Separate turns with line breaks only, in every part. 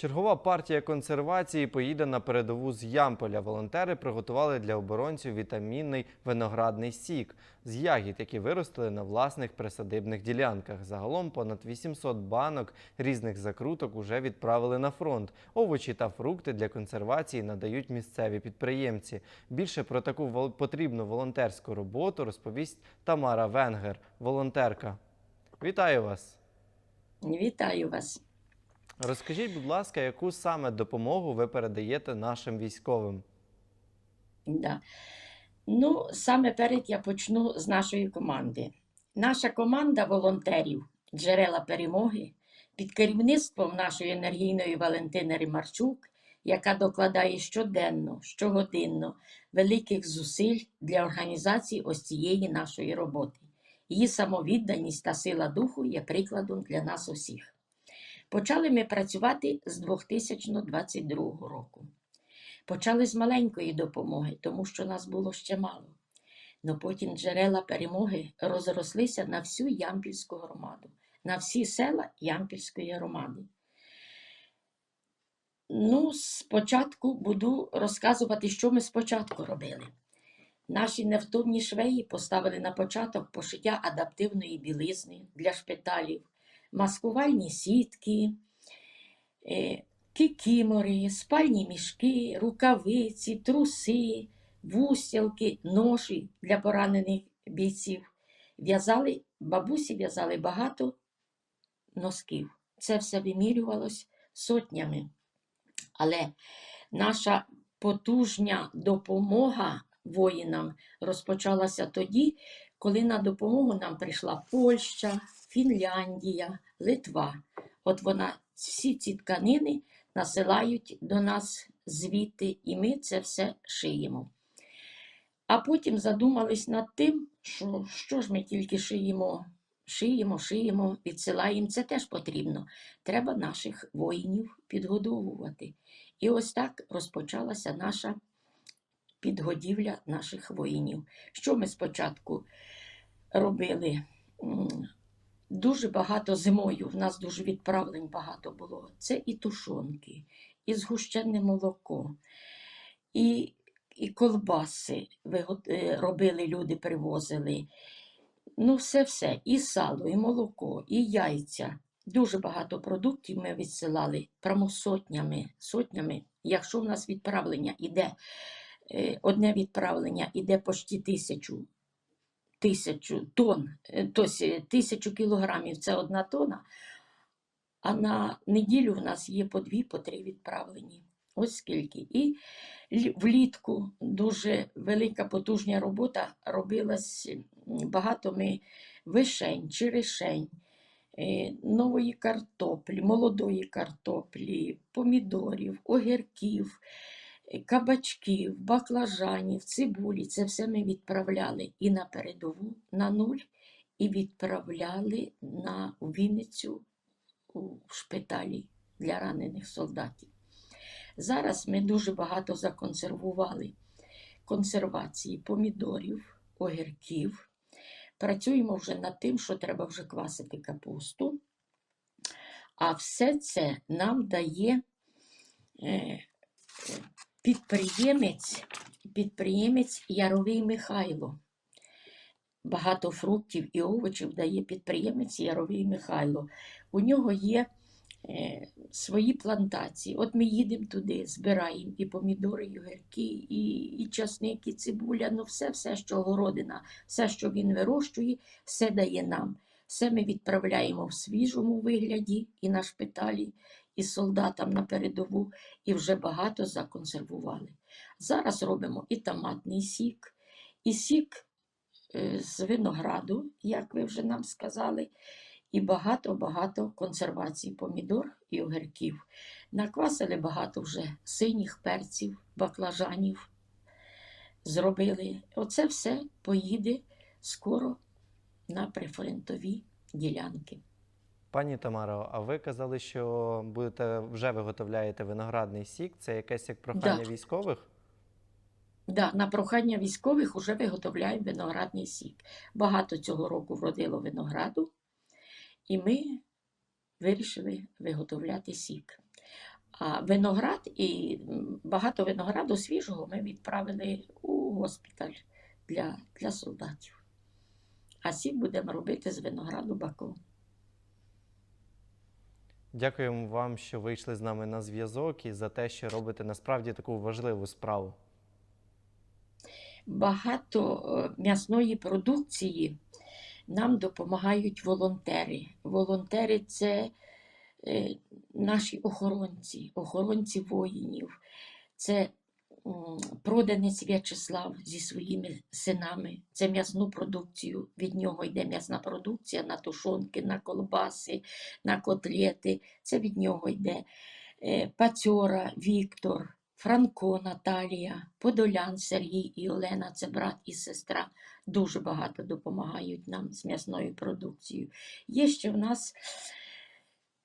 Чергова партія консервації поїде на передову з Ямполя. Волонтери приготували для оборонців вітамінний виноградний сік з ягід, які виростили на власних присадибних ділянках. Загалом понад 800 банок різних закруток уже відправили на фронт. Овочі та фрукти для консервації надають місцеві підприємці. Більше про таку потрібну волонтерську роботу розповість Тамара Венгер, волонтерка. Вітаю вас!
Вітаю вас.
Розкажіть, будь ласка, яку саме допомогу ви передаєте нашим військовим?
Да. Ну, саме перед я почну з нашої команди. Наша команда волонтерів Джерела перемоги під керівництвом нашої енергійної Валентини Римарчук, яка докладає щоденно, щогодинно великих зусиль для організації ось цієї нашої роботи. Її самовідданість та сила духу є прикладом для нас усіх. Почали ми працювати з 2022 року. Почали з маленької допомоги, тому що нас було ще мало. Но потім джерела перемоги розрослися на всю Ямпільську громаду, на всі села Ямпільської громади. Ну, спочатку буду розказувати, що ми спочатку робили. Наші невтомні швеї поставили на початок пошиття адаптивної білизни для шпиталів, маскувальні сітки, е, кікімори, спальні мішки, рукавиці, труси, вустілки, ноші для поранених бійців. В'язали, бабусі в'язали багато носків. Це все вимірювалось сотнями. Але наша потужня допомога воїнам розпочалася тоді, коли на допомогу нам прийшла Польща, Фінляндія, Литва. От вона всі ці тканини насилають до нас звідти, і ми це все шиємо. А потім задумались над тим, що, що ж ми тільки шиємо, шиємо, шиємо, відсилаємо. Це теж потрібно. Треба наших воїнів підгодовувати. І ось так розпочалася наша підгодівля наших воїнів. Що ми спочатку робили? Дуже багато зимою, в нас дуже відправлень багато було. Це і тушонки, і згущене молоко, і, і колбаси е, робили люди, привозили. Ну, все-все, і сало, і молоко, і яйця. Дуже багато продуктів ми відсилали прямо сотнями, сотнями. Якщо в нас відправлення іде, е, одне відправлення іде почти тисячу, тисячу тонн, е, тобто тисячу кілограмів це одна тонна, а на неділю в нас є по дві, по три відправлені. Ось скільки. І влітку дуже велика потужна робота робилась. Багато ми вишень, черешень, е, нової картоплі, молодої картоплі, помідорів, огірків, е, кабачків, баклажанів, цибулі. Це все ми відправляли і на передову на нуль, і відправляли на Вінницю у шпиталі для ранених солдатів. Зараз ми дуже багато законсервували консервації помідорів, огірків. Працюємо вже над тим, що треба вже квасити капусту. А все це нам дає е, підприємець, підприємець Яровий Михайло. Багато фруктів і овочів дає підприємець Яровий Михайло. У нього є е, свої плантації. От ми їдемо туди, збираємо і помідори, і огірки, і, і часник, і цибуля, ну все, все, що городина, все, що він вирощує, все дає нам. Все ми відправляємо в свіжому вигляді і на шпиталі, і солдатам на передову, і вже багато законсервували. Зараз робимо і томатний сік, і сік е, з винограду, як ви вже нам сказали, і багато-багато консервацій помідор і огірків. Наквасили багато вже синіх перців, баклажанів. Зробили. Оце все поїде скоро на прифронтові ділянки.
Пані Тамаро, а ви казали, що будете вже виготовляєте виноградний сік. Це якесь як прохання
Да.
військових?
Да, на прохання військових уже виготовляємо виноградний сік. Багато цього року вродило винограду, і ми вирішили виготовляти сік. А виноград і багато винограду свіжого ми відправили у госпіталь для, для солдатів. А сік будемо робити з винограду баку.
Дякуємо вам, що вийшли з нами на зв'язок і за те, що робите насправді таку важливу справу.
Багато е, м'ясної продукції нам допомагають волонтери. Волонтери це е, наші охоронці, охоронці воїнів. Це проданець В'ячеслав зі своїми синами. Це м'ясну продукцію. Від нього йде м'ясна продукція на тушонки, на колбаси, на котлети. Це від нього йде е, Пацьора Віктор, Франко Наталія, Подолян Сергій і Олена це брат і сестра. Дуже багато допомагають нам з м'ясною продукцією. Є ще в нас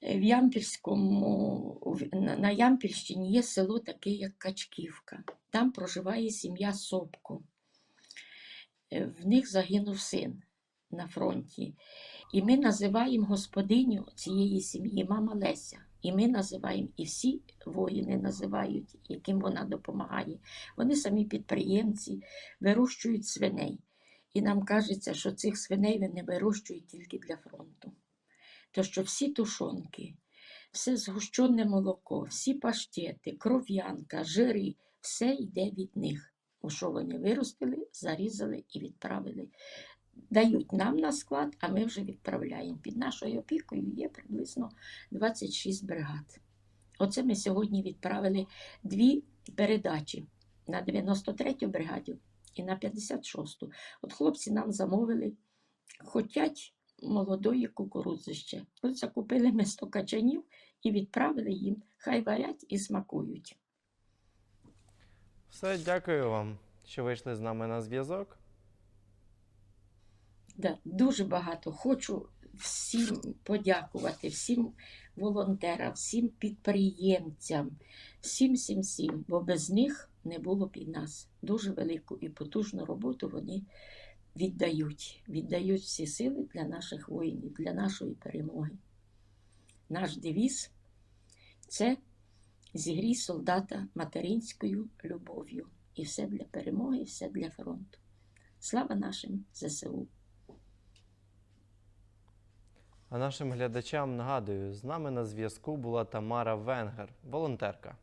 в Ямпільському, на- Ямпільщині є село таке, як Качківка. Там проживає сім'я Сопко. Е, В них загинув син на фронті. І ми називаємо господиню цієї сім'ї мама Леся. І ми називаємо, і всі воїни називають, яким вона допомагає. Вони самі підприємці, вирощують свиней. І нам кажеться, що цих свиней вони вирощують тільки для фронту. То що всі тушонки, все згущене молоко, всі паштети, кров'янка, жири, все йде від них. У що вони виростили, зарізали і відправили. Дають нам на склад, а ми вже відправляємо. Під нашою опікою є приблизно 26 бригад. Оце ми сьогодні відправили дві передачі на 93-ю бригаду і на 56-ту. От хлопці нам замовили, хотять молодої кукурудзи ще. Закупили ми 100 качанів і відправили їм. Хай варять і смакують.
Все, дякую вам, що вийшли з нами на зв'язок.
Да, дуже багато. Хочу всім подякувати, всім волонтерам, всім підприємцям, всім, всім, всім, бо без них не було б і нас. Дуже велику і потужну роботу вони віддають. Віддають всі сили для наших воїнів, для нашої перемоги. Наш девіз це зігрій солдата материнською любов'ю. І все для перемоги, і все для фронту. Слава нашим ЗСУ!
А нашим глядачам нагадую, з нами на зв'язку була Тамара Венгер, волонтерка.